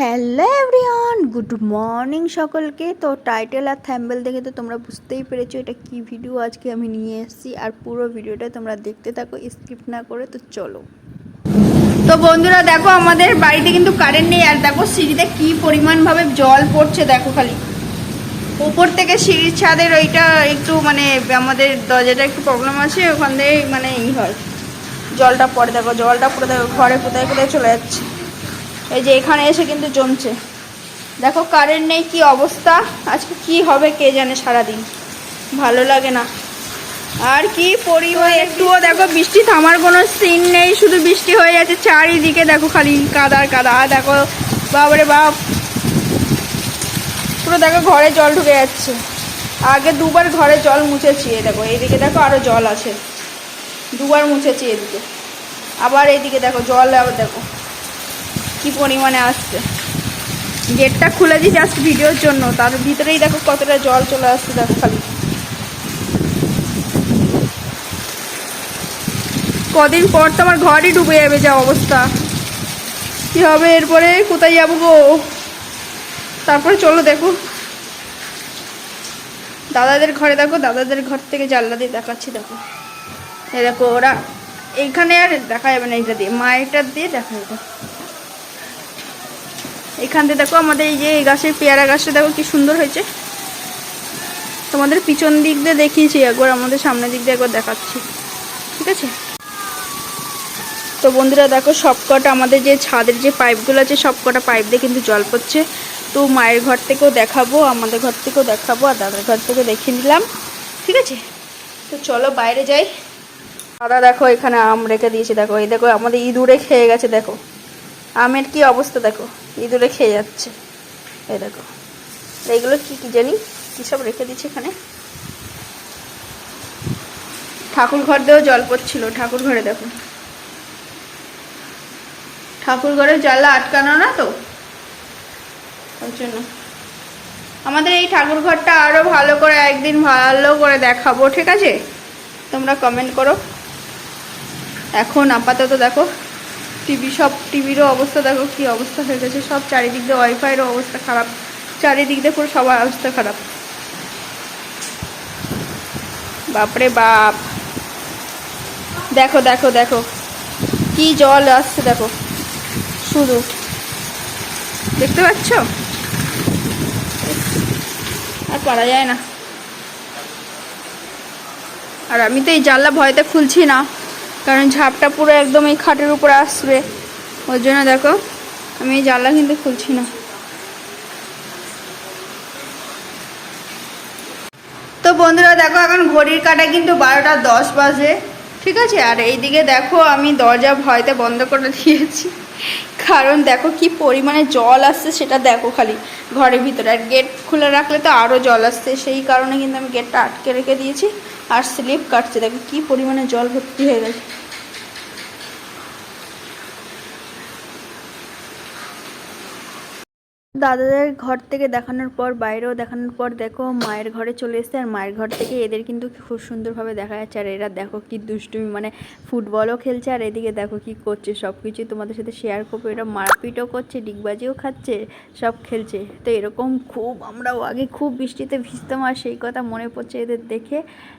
Hello everyone good morning সকলকে। তো title আর thumbnail দেখে তো তোমরা বুঝতেই পেরেছ এটা কি ভিডিও আজকে আমি নিয়ে এসেছি। আর পুরো ভিডিওটা তোমরা দেখতে থাকো স্কিপ না করে তো চলো। তো বন্ধুরা দেখো আমাদের বাড়িতে কিন্তু কারেন্ট নেই। আর দেখো সিঁড়িতে কি পরিমাণভাবে জল পড়ছে দেখো খালি। উপর থেকে সিঁড়ির ছাদের ওইটা একটু মানে আমাদের দরজাটা একটু প্রবলেম আছে, ওখান থেকে মানে ই হয়। জলটা পড়ে দেখো, জলটা পড়ে দেখো, ঘরে কোথায় কোথায় চলে যাচ্ছে। এই যে এখানে এসে কিন্তু জমছে। দেখো কারেন্ট নেই, কি অবস্থা? আজকে কি হবে কে জানে সারাদিন। ভালো লাগে না। আর কি পরিমাণ একটুও দেখো, বৃষ্টি থামার কোনো সিন নেই, শুধু বৃষ্টি হয়ে যাচ্ছে চারিদিকে। দেখো খালি কাদার কাদা। দেখো, বাবারে বাপ! পুরো দেখো ঘরে জল ঢুকে যাচ্ছে। আগে দুবার ঘরে জল মুছেছি দেখো, এইদিকে দেখো আরও জল আছে। দুবার মুছেছি এদিকে। আবার এইদিকে দেখো, জল আবার দেখো। কি পরিমাণে আসছে? গেটটা খুলে দিই জাস্ট ভিডিওর জন্য। তার ভিতরেই দেখো কতটা জল চলে আসছে দেখো খালি। কদিন পর তো আমার ঘরই ডুবে যাবে যা অবস্থা। কি হবে এরপরে? কোথায় যাব গো? তারপরে চলো দেখো। দাদাদের ঘরে দেখো, দাদাদের ঘর থেকে জানলা দিয়ে দেখাচ্ছি দেখো। এই দেখো ওরা এইখানে আর দেখা যাবে না এটা দিয়ে, মায়েরটা দিয়ে দেখা যাবে। এখান থেকে দেখো আমাদের এই যে এই গাছের পেয়ারা গাছটা দেখো কি সুন্দর হয়েছে। তোমাদের পিছন দিক দিয়ে দেখিয়েছি একবার, আমাদের সামনের দিক দিয়ে একবার দেখাচ্ছি। ঠিক আছে? তো বন্ধুরা দেখো সবকটা আমাদের যে ছাদের যে পাইপগুলো আছে, সবকটা পাইপ দিয়ে কিন্তু জল পড়ছে। তো মায়ের ঘর থেকেও দেখাবো, আমাদের ঘর থেকেও দেখাবো আর দাদার ঘর থেকে দেখিয়ে নিলাম ঠিক আছে? তো চলো বাইরে যাই। দাদা দেখো এখানে আম রেখে দিয়েছে, দেখো, এই দেখো আমাদের ইঁদুরে খেয়ে গেছে, দেখো। আমের কি অবস্থা দেখো? ইঁদুরে খেয়ে যাচ্ছে। এই দেখো। এইগুলো কি কি জানি? কী সব রেখে দিচ্ছে এখানে? ঠাকুর ঘর দিয়েও জল পড়ছিল। ঠাকুর ঘরে দেখো। ঠাকুর ঘরের জানলা আটকানো না তো? ওই জন্য। আমাদের এই ঠাকুর ঘরটা আরও ভালো করে একদিন ভালো করে দেখাবো, ঠিক আছে? তোমরা কমেন্ট করো। এখন আপাতত দেখো। টিভি, সব টিভিরও অবস্থা দেখো কি অবস্থা হয়ে গেছে। সব চারিদিক দিয়ে ওয়াইফাইয়েরও অবস্থা খারাপ। চারিদিক দিয়ে পুরো সবার অবস্থা খারাপ। বাপরে বাপ। দেখো দেখো দেখো। কি জল আসছে, দেখো। শুধু। দেখতে পাচ্ছ? আর পারা যায় না। আর আমি তো এই জানলা ভয়তে খুলছি না। কারণ ঝাপটা পুরো একদম এই খাটের উপরে আসবে। ওই জন্য দেখো, আমি এই জানলা কিন্তু খুলছি না। তো বন্ধুরা দেখো, এখন ঘড়ির কাটা কিন্তু বারোটা দশ বাজে। ঠিক আছে? আর এইদিকে দেখো, আমি দরজা ভয়তে বন্ধ করে দিয়েছি। কারণ দেখো কি পরিমাণে জল আসছে সেটা দেখো খালি ঘরের ভিতরে। আর গেট খুলে রাখলে তো আরও জল আসছে, সেই কারণে কিন্তু আমি গেটটা আটকে রেখে দিয়েছি। আর স্লিপ কাটছে, দেখো কি পরিমাণে জল ভর্তি হয়ে গেছে। দাদাদের ঘর থেকে দেখানোর পর, বাইরেও দেখানোর পর দেখো মায়ের ঘরে চলে এসছে। আর মায়ের ঘর থেকে এদের কিন্তু খুব সুন্দরভাবে দেখা যাচ্ছে। আর এরা দেখো কি দুষ্টুমি মানে ফুটবলও খেলছে। আর এদিকে দেখো কি করছে সব কিছুই তোমাদের সাথে শেয়ার করব। এরা মারপিটও করছে, ডিগবাজিও খাচ্ছে, সব খেলছে। তো এরকম খুব আমরাও আগে খুব বৃষ্টিতে ভিজতাম আর সেই কথা মনে পড়ছে এদের দেখে।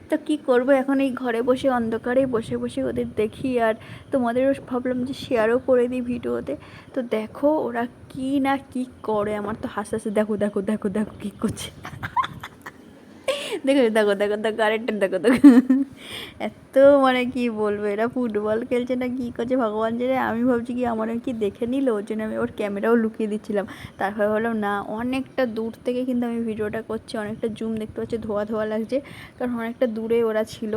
তো কি করব? এখন এই ঘরে বসে, অন্ধকারে বসে বসে ওদের দেখি। আর তোমাদেরও ভাবলাম যে শেয়ারও করে দিই ভিডিওতে। তো দেখো ওরা কি না কি করে। আমার তো হাসতে হাসতে দেখো দেখো দেখো দেখো কী করছে। দেখো দেখো দেখো দেখো, আরেকটা দেখো দেখো। এত মানে কি বলব, এরা ফুটবল খেলছে না কী করছে ভগবান জানে। আমি ভাবছি কি আমার কি দেখে নিল, ওর জন্য আমি ওর ক্যামেরাও লুকিয়ে দিচ্ছিলাম। তারপরে ভাবলাম, না, অনেকটা দূর থেকে কিন্তু আমি ভিডিওটা করছি, অনেকটা জুম দেখতে পাচ্ছি, ধোয়া ধোয়া লাগছে, কারণ অনেকটা দূরে ওরা ছিল।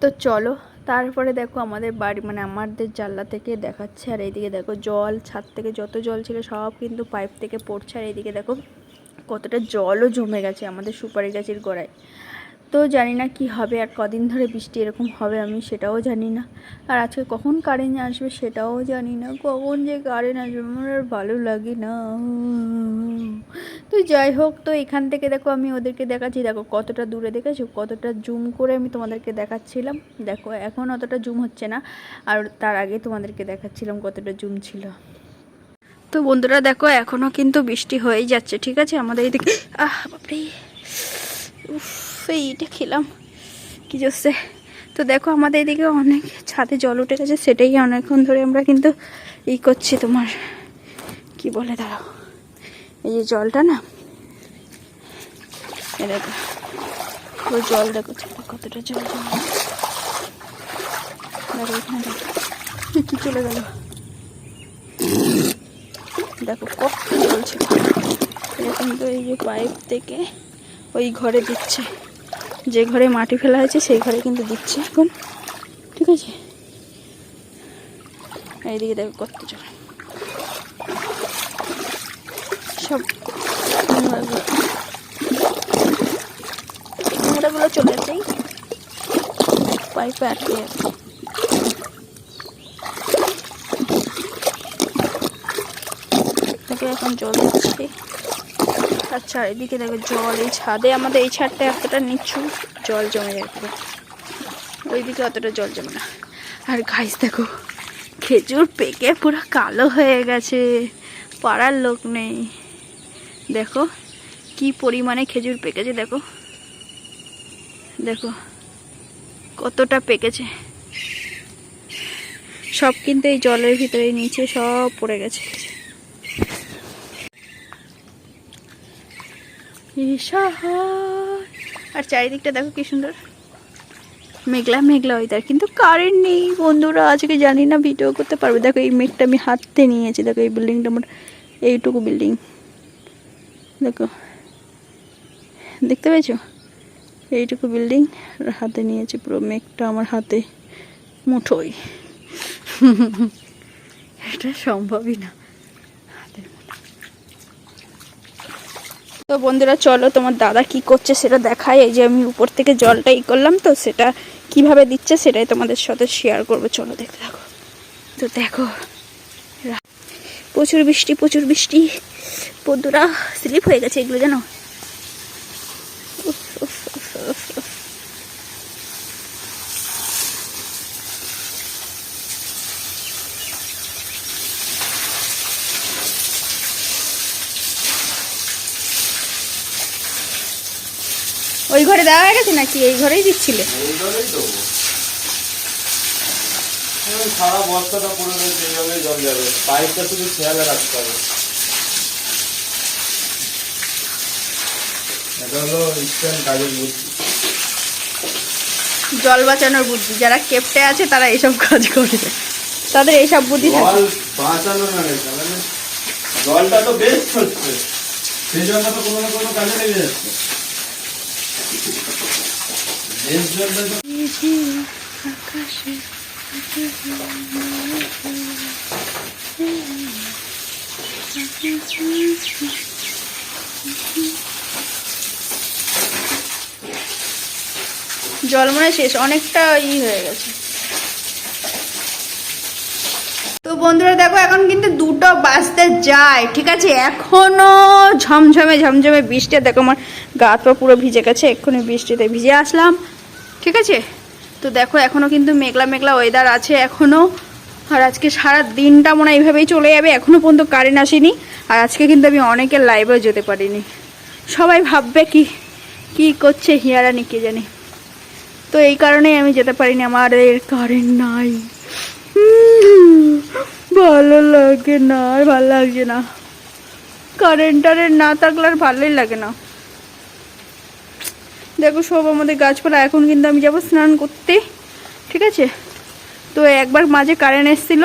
তো চলো তারপরে দেখো আমাদের বাড়ি মানে আমাদের জানলা থেকে দেখাচ্ছে, আর এইদিকে দেখো জল, ছাদ থেকে যত জল ছিল সব কিন্তু পাইপ থেকে পড়ছে, আর এইদিকে দেখো কতটা জলও জমে গেছে আমাদের সুপারি গাছের গোড়ায়। তো জানি না কি হবে আর কদিন ধরে বৃষ্টি এরকম হবে, আমি সেটাও জানি না। আর আজকে কখন কারেন্ট আসবে সেটাও জানি না, কখন যে কারেন্ট আসবে আমার আর ভালো লাগে না। তো যাই হোক, তো এখান থেকে দেখো আমি ওদেরকে দেখাচ্ছি, দেখো কতটা দূরে দেখেছ, কতটা জুম করে আমি তোমাদেরকে দেখাচ্ছিলাম। দেখো এখন অতটা জুম হচ্ছে না, আর তার আগে তোমাদেরকে দেখাচ্ছিলাম কতটা জুম ছিল। তো বন্ধুরা দেখো এখনও কিন্তু বৃষ্টি হয়েই যাচ্ছে, ঠিক আছে? আমাদের এদিকে আহ, বাপরে। উফ এইটা খেলাম। কি জোসে তো দেখো আমাদের এদিকে অনেক ছাদে জল উঠে গেছে, সেটাই অনেকক্ষণ ধরে আমরা কিন্তু ই করছি তোমার, কি বলে দাঁড়াও। এই যে জলটা না দেখো ওই জল দেখো কতটা জল। দেখো দেখো, কি চলে গেল। দেখো কত জল ছিল। এরকম তো এই যে পাইপ থেকে ওই ঘরে দিচ্ছে। যে ঘরে মাটি ফেলা হয়েছে, সেই ঘরে কিন্তু দিচ্ছে এখন। ঠিক আছে? এইদিকে দেখো কত জল সব নোংরাগুলো চলে যাই। পাইপে আটকে এখন জল দিচ্ছি। আচ্ছা এদিকে দেখো জল, এই ছাদে আমাদের এই ছাদটা এতটা নিচু, জল জমে পুরো। ওইদিকে অতটা জল জমে না। আর গাছ দেখো, খেজুর পেকে পুরো কালো হয়ে গেছে। পাড়ার লোক নেই। দেখো, কি পরিমাণে খেজুর পেকেছে, দেখো। দেখো, কতটা পেকেছে। সব কিন্তু এই জলের ভিতরে নিচে সব পড়ে গেছে। আর চারিদিকটা দেখো কি সুন্দর। মেঘলা মেঘলা ওয়েদার কিন্তু কারেন্ট নেই বন্ধুরা, আজকে জানি না ভিডিও করতে পারবে। দেখো এই মেঘটা আমি হাতে নিয়েছি। দেখো এই বিল্ডিংটা আমার এইটুকু বিল্ডিং দেখো। দেখতে পেয়েছ? এইটুকু বিল্ডিং হাতে নিয়েছি পুরো মেঘটা আমার হাতে। মুঠোই এটা সম্ভবই না। তো বন্ধুরা, চলো তোমার দাদা কি করছে সেটা দেখায়। এই যে আমি উপর থেকে জলটা ই করলাম তো, সেটা কীভাবে দিচ্ছে সেটাই তোমাদের সাথে শেয়ার করব। চলো দেখতে দেখো তো দেখো প্রচুর বৃষ্টি প্রচুর বৃষ্টি। বন্ধুরা স্লিপ হয়ে গেছে এগুলো জানো? ওই ঘরে দেওয়া হয়ে গেছে নাকি? এই ঘরেই দিচ্ছিলে? সারা বস্তাটা পুরো জল যাবে। পাইপটা শুধু খেয়ালে রাখতে হবে। এটা হলো ইনস্ট্যান্ট কাজের বুদ্ধি। জল বাঁচানোর বুদ্ধি। যারা কেপটে আছে তারা এইসব কাজ করে। তাদের এইসব বুদ্ধি জল বাঁচানো না জলটা তো বেস্ট হচ্ছে। সেই জন্য তো কোনো না কোনো কাজে লেগে যাচ্ছে। আকাশে জল মনে শেষ, অনেকটা ই হয়ে গেছে। তো বন্ধুরা, দেখো, এখন কিন্তু দুটো বাজতে যায়, ঠিক আছে? এখনও ঝমঝমে ঝমঝমে বৃষ্টি, দেখো আমার গা পা পুরো ভিজে গেছে, এক্ষুনি বৃষ্টিতে ভিজে আসলাম, ঠিক আছে? তো দেখো, এখনও কিন্তু মেঘলা মেঘলা ওয়েদার আছে এখনও, আর আজকে সারা দিনটা মনে হয় এইভাবেই চলে যাবে, এখনও পর্যন্ত কারেন্ট আসেনি, আর আজকে কিন্তু আমি অনেকের লাইভেও যেতে পারিনি। সবাই ভাববে কি কি করছে হিয়ারানি কে জানি? তো এই কারণেই আমি যেতে পারিনি, আমার এর কারেন্ট নাই। ভালো লাগে না, আর ভালো লাগছে না। কারেন্ট টারেন্ট না থাকলে আর ভালোই লাগে না। দেখো সব আমাদের গাছপালা, এখন কিন্তু আমি যাব স্নান করতে, ঠিক আছে? তো একবার মাঝে কারেন্ট এসেছিল,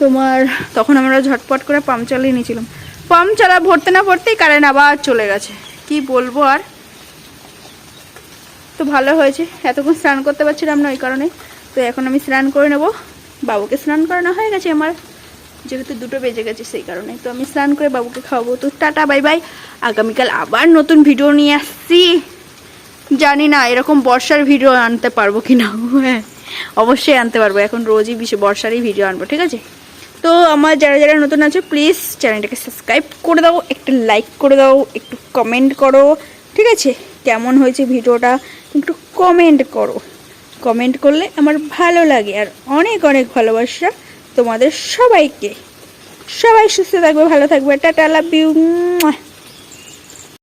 তোমার তখন আমরা ঝটপট করে পাম্প চালিয়ে নিয়েছিলাম। পাম্প চালা ভরতে না ভরতেই কারেন্ট আবার চলে গেছে। কি বলব আর? তো ভালো হয়েছে, এতক্ষণ স্নান করতে পারছিলাম না ওই কারণে। তো এখন আমি স্নান করে নেব। বাবুকে স্নান করানো হয়ে গেছে আমার। যেহেতু দুটো বেজে গেছে সেই কারণে তো আমি স্নান করে বাবুকে খাওয়াবো। তো টাটা, বাই বাই। আগামীকাল আবার নতুন ভিডিও নিয়ে আসছি। জানি না এরকম বর্ষার ভিডিও আনতে পারব কি না। হ্যাঁ অবশ্যই আনতে পারব। এখন রোজই বর্ষারই ভিডিও আনব, ঠিক আছে? তো আমার যারা যারা নতুন আছে প্লিজ চ্যানেলটাকে সাবস্ক্রাইব করে দাও। একটু লাইক করে দাও, একটু কমেন্ট করো, ঠিক আছে? কেমন হয়েছে ভিডিওটা? একটু কমেন্ট করো। কমেন্ট করলে আমার ভালো লাগে। আর অনেক অনেক ভালোবাসা তোমাদের সবাইকে। সবাই সুস্থ থাকবে, ভালো থাকবে। Tata love you